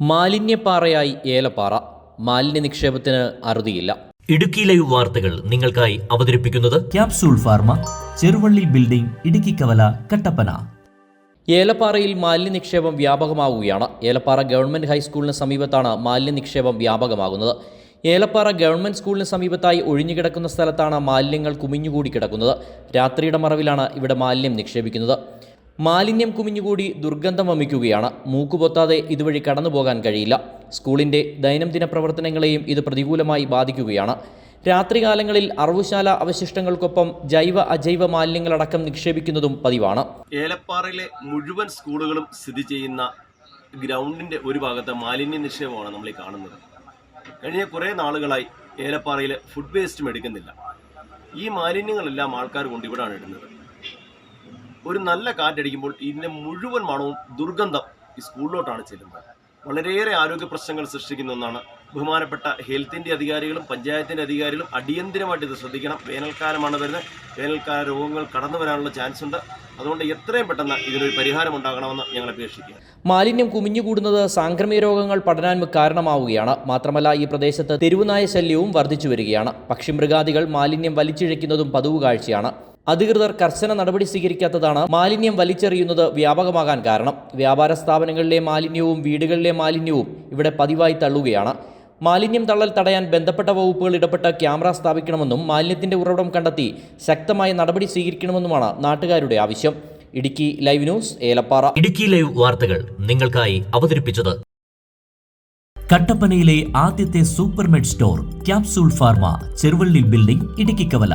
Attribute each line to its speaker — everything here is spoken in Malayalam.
Speaker 1: മാലിന്യപ്പാറയായി ഏലപ്പാറ. മാലിന്യ നിക്ഷേപത്തിന് അറുതിയില്ല.
Speaker 2: ഇടുക്കി ലൈവ് വാർത്തകൾ നിങ്ങൾക്കായി അവതരിപ്പിക്കുന്നത്
Speaker 3: capsule pharma Cheruvally building Idukki Kavala Kattappana.
Speaker 1: ഏലപ്പാറയിൽ മാലിന്യ നിക്ഷേപം വ്യാപകമാവുകയാണ്. ഏലപ്പാറ ഗവൺമെന്റ് ഹൈസ്കൂളിന് സമീപത്താണ് മാലിന്യ നിക്ഷേപം വ്യാപകമാകുന്നത്. ഏലപ്പാറ ഗവൺമെന്റ് സ്കൂളിന് സമീപത്തായി ഒഴിഞ്ഞുകിടക്കുന്ന സ്ഥലത്താണ് മാലിന്യങ്ങൾ കുമിഞ്ഞുകൂടി കിടക്കുന്നത് രാത്രിയുടെ മറവിലാണ് ഇവിടെ മാലിന്യം നിക്ഷേപിക്കുന്നത്. മാലിന്യം കുമിഞ്ഞുകൂടി ദുർഗന്ധം വമിക്കുകയാണ്. മൂക്കുപൊത്താതെ ഇതുവഴി കടന്നു പോകാൻ കഴിയില്ല. സ്കൂളിന്റെ ദൈനംദിന പ്രവർത്തനങ്ങളെയും ഇത് പ്രതികൂലമായി ബാധിക്കുകയാണ്. രാത്രികാലങ്ങളിൽ അറവുശാല അവശിഷ്ടങ്ങൾക്കൊപ്പം ജൈവ അജൈവ മാലിന്യങ്ങളടക്കം നിക്ഷേപിക്കുന്നതും പതിവാണ്.
Speaker 4: ഏലപ്പാറയിലെ മുഴുവൻ സ്കൂളുകളും സ്ഥിതി ചെയ്യുന്ന ഗ്രൗണ്ടിന്റെ ഒരു ഭാഗത്തെ മാലിന്യ നിക്ഷേപമാണ് നമ്മൾ കാണുന്നത്. കഴിഞ്ഞ കുറേ നാളുകളായി ഏലപ്പാറയിൽ ഫുഡ് വേസ്റ്റും എടുക്കുന്നില്ല. ഈ മാലിന്യങ്ങളെല്ലാം ആൾക്കാർ കൊണ്ട് ഇവിടാണ് ഇടുന്നത്. ഒരു നല്ല കാറ്റടിക്കുമ്പോൾ ഇതിന്റെ മുഴുവൻ മണവും ദുർഗന്ധം ഈ സ്കൂളിലോട്ടാണ് ചെല്ലുന്നത്. വളരെയേറെ ആരോഗ്യ പ്രശ്നങ്ങൾ സൃഷ്ടിക്കുന്ന ഒന്നാണ്. ബഹുമാനപ്പെട്ട ഹെൽത്തിന്റെ അധികാരികളും പഞ്ചായത്തിന്റെ അധികാരികളും അടിയന്തിരമായിട്ട് ഇത് ശ്രദ്ധിക്കണം. വേനൽക്കാലമാണ് വരുന്നത്. വേനൽക്കാല രോഗങ്ങൾ കടന്നു വരാനുള്ള ചാൻസ് ഉണ്ട്. അതുകൊണ്ട് എത്രയും പെട്ടെന്ന് ഇതിനൊരു പരിഹാരം ഉണ്ടാകണമെന്ന് ഞങ്ങൾ അപേക്ഷിക്കുക
Speaker 1: മാലിന്യം കുമിഞ്ഞുകൂടുന്നത് സാംക്രമിക രോഗങ്ങൾ പടരാൻ കാരണമാവുകയാണ്. മാത്രമല്ല ഈ പ്രദേശത്ത് തെരുവുനായ ശല്യവും വർദ്ധിച്ചു വരികയാണ്. പക്ഷിമൃഗാദികൾ മാലിന്യം വലിച്ചിഴയ്ക്കുന്നതും പതിവ് കാഴ്ചയാണ് അധികൃതർ കർശന നടപടി സ്വീകരിക്കാത്തതാണ് മാലിന്യം വലിച്ചെറിയുന്നത് വ്യാപകമാകാൻ കാരണം. വ്യാപാര സ്ഥാപനങ്ങളിലെ മാലിന്യവും വീടുകളിലെ മാലിന്യവും ഇവിടെ പതിവായി തള്ളുകയാണ്. മാലിന്യം തള്ളൽ തടയാൻ ബന്ധപ്പെട്ട വകുപ്പുകൾ ഇടപെട്ട് ക്യാമറ സ്ഥാപിക്കണമെന്നും മാലിന്യത്തിന്റെ ഉറവിടം കണ്ടെത്തി ശക്തമായ നടപടി സ്വീകരിക്കണമെന്നുമാണ് നാട്ടുകാരുടെ ആവശ്യം. Idukki live news Elappara.
Speaker 2: Idukki live വാർത്തകൾ നിങ്ങൾക്കായി അവതരിപ്പിച്ചത്
Speaker 3: കട്ടപ്പനയിലെ ആദ്യത്തെ supermed store capsule pharma Cheruvally building Idukkikkavala